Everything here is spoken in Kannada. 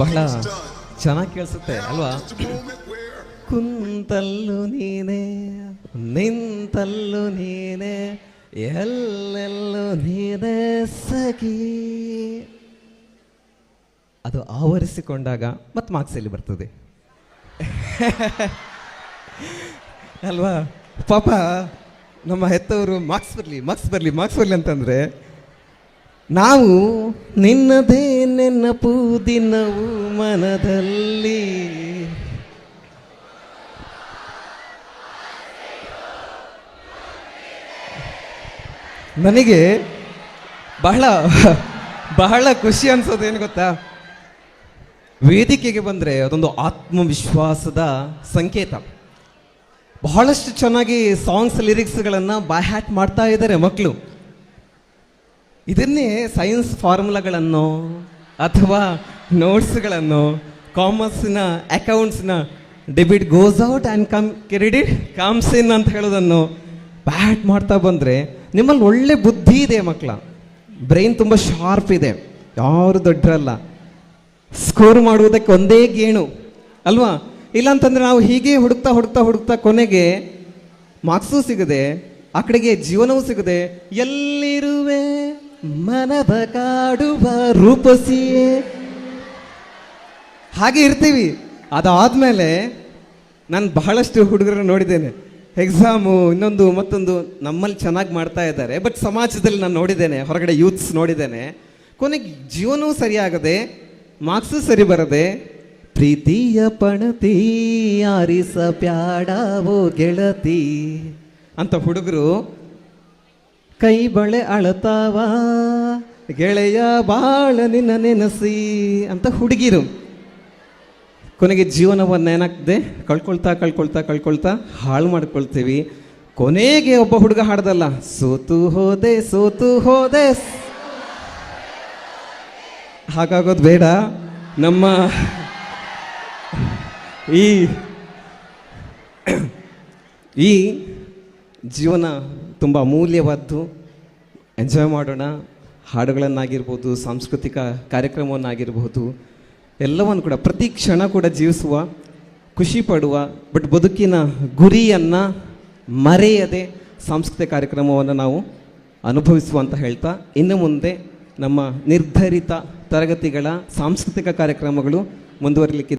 ಬಹಳ ಚೆನ್ನಾಗಿ ಕೇಳಿಸುತ್ತೆ, ಅಲ್ವಾ? ಕುಂತಲ್ಲು ನೀನೇ, ನಿಂತಲ್ಲು ನೀನೆ, ಎಲ್ಲೆಲ್ಲೂ ನೀನೆ ಸಖಿ. ಅದು ಆವರಿಸಿಕೊಂಡಾಗ ಮತ್ತೆ ಮಾರ್ಕ್ಸ್ ಎಲ್ಲಿ ಬರ್ತದೆ? ಅಲ್ವಾ? ಪಾಪ, ನಮ್ಮ ಹೆತ್ತವರು ಮಾರ್ಕ್ಸ್ ಬರಲಿ ಮಾರ್ಕ್ಸ್ ಬರಲಿ ಮಾರ್ಕ್ಸ್ ಬರಲಿ ಅಂತಂದರೆ ನಾವು ನಿನ್ನದೇ ನೆನಪು ದಿನವು ಮನದಲ್ಲಿ. ನನಗೆ ಬಹಳ ಬಹಳ ಖುಷಿ ಅನ್ಸೋದೇನು ಗೊತ್ತಾ? ವೇದಿಕೆಗೆ ಬಂದರೆ ಅದೊಂದು ಆತ್ಮವಿಶ್ವಾಸದ ಸಂಕೇತ. ಬಹಳಷ್ಟು ಚೆನ್ನಾಗಿ ಸಾಂಗ್ಸ್, ಲಿರಿಕ್ಸ್ಗಳನ್ನು ಬಾಯ್ ಹ್ಯಾಟ್ ಮಾಡ್ತಾ ಇದ್ದಾರೆ ಮಕ್ಕಳು ಇದನ್ನೇ ಸೈನ್ಸ್ ಫಾರ್ಮುಲಾಗಳನ್ನು ಅಥವಾ ನೋಟ್ಸ್ಗಳನ್ನು ಕಾಮರ್ಸ್ನ ಅಕೌಂಟ್ಸ್ನ debit goes out and come credit comes in ಅಂತ ಹೇಳೋದನ್ನು ಬ್ಯಾಟ್ ಮಾಡ್ತಾ ಬಂದರೆ ನಿಮ್ಮಲ್ಲಿ ಒಳ್ಳೆ ಬುದ್ಧಿ ಇದೆ ಮಕ್ಕಳ ಬ್ರೈನ್ ತುಂಬ ಶಾರ್ಪ್ ಇದೆ. ಯಾರು ದೊಡ್ಡರಲ್ಲ. ಸ್ಕೋರ್ ಮಾಡುವುದಕ್ಕೆ ಒಂದೇ ಗೇಣು. ಅಲ್ವಾ? ಇಲ್ಲಾಂತಂದ್ರೆ ನಾವು ಹೀಗೆ ಹುಡುಕ್ತಾ ಹುಡುಕ್ತಾ ಹುಡುಕ್ತಾ ಕೊನೆಗೆ ಮಾರ್ಕ್ಸೂ ಸಿಗದೆ, ಆ ಕಡೆಗೆ ಜೀವನವೂ ಸಿಗದೆ, ಎಲ್ಲಿರುವೆ? ಮನದ ಕಾಡುವ ರೂಪಸಿಯೇ. ಹಾಗೆ ಇರ್ತೀವಿ. ಅದಾದ್ಮೇಲೆ ನಾನು ಬಹಳಷ್ಟು ಹುಡುಗರನ್ನ ನೋಡಿದ್ದೇನೆ. ಎಕ್ಸಾಮು ಇನ್ನೊಂದು ಮತ್ತೊಂದು ನಮ್ಮಲ್ಲಿ ಚೆನ್ನಾಗಿ ಮಾಡ್ತಾ ಇದ್ದಾರೆ. ಬಟ್ ಸಮಾಜದಲ್ಲಿ ನಾನು ನೋಡಿದ್ದೇನೆ, ಹೊರಗಡೆ ಯೂತ್ಸ್ ನೋಡಿದ್ದೇನೆ. ಕೊನೆಗೆ ಜೀವನವೂ ಸರಿಯಾಗದೆ ಮಾರ್ಕ್ಸು ಸರಿ ಬರದೆ, ಪ್ರೀತಿಯ ಪಣತಿ ಆರಿಸ ಪ್ಯಾಡಾವೋ ಗೆಳತಿ. ಅಂತ ಹುಡುಗರು ಕೈ ಬಳೆ ಅಳತಾವ. ಗೆಳೆಯ ಬಾಳ ನಿನ್ನ ನೆನಸಿ ಅಂತ ಹುಡುಗಿರು. ಕೊನೆಗೆ ಜೀವನವನ್ನು ಏನಾಗ್ತದೆ ಕಳ್ಕೊಳ್ತಾ ಕಳ್ಕೊಳ್ತಾ ಕಳ್ಕೊಳ್ತಾ ಹಾಳು ಮಾಡ್ಕೊಳ್ತೀವಿ. ಕೊನೆಗೆ ಒಬ್ಬ ಹುಡುಗ ಹಾಡ್ದಲ್ಲ, ಸೋತು ಹೋದೆ ಸೋತು ಹೋದೆ. ಹಾಗಾಗೋದು ಬೇಡ. ನಮ್ಮ ಈ ಈ ಜೀವನ ತುಂಬ ಅಮೂಲ್ಯವಾದ್ದು. ಎಂಜಾಯ್ ಮಾಡೋಣ. ಹಾಡುಗಳನ್ನಾಗಿರ್ಬೋದು, ಸಾಂಸ್ಕೃತಿಕ ಕಾರ್ಯಕ್ರಮವನ್ನಾಗಿರ್ಬೋದು. ಎಲ್ಲವನ್ನು ಕೂಡ ಪ್ರತಿ ಕ್ಷಣ ಕೂಡ ಜೀವಿಸುವ, ಖುಷಿ ಪಡುವ, ಬಟ್ ಬದುಕಿನ ಗುರಿಯನ್ನು ಮರೆಯದೆ ಸಾಂಸ್ಕೃತಿಕ ಕಾರ್ಯಕ್ರಮವನ್ನು ನಾವು ಅನುಭವಿಸುವ ಅಂತ ಹೇಳ್ತಾ, ಇನ್ನು ಮುಂದೆ ನಮ್ಮ ನಿರ್ಧರಿತ ತರಗತಿಗಳ ಸಾಂಸ್ಕೃತಿಕ ಕಾರ್ಯಕ್ರಮಗಳು ಮುಂದುವರಿಲಿಕ್ಕೆ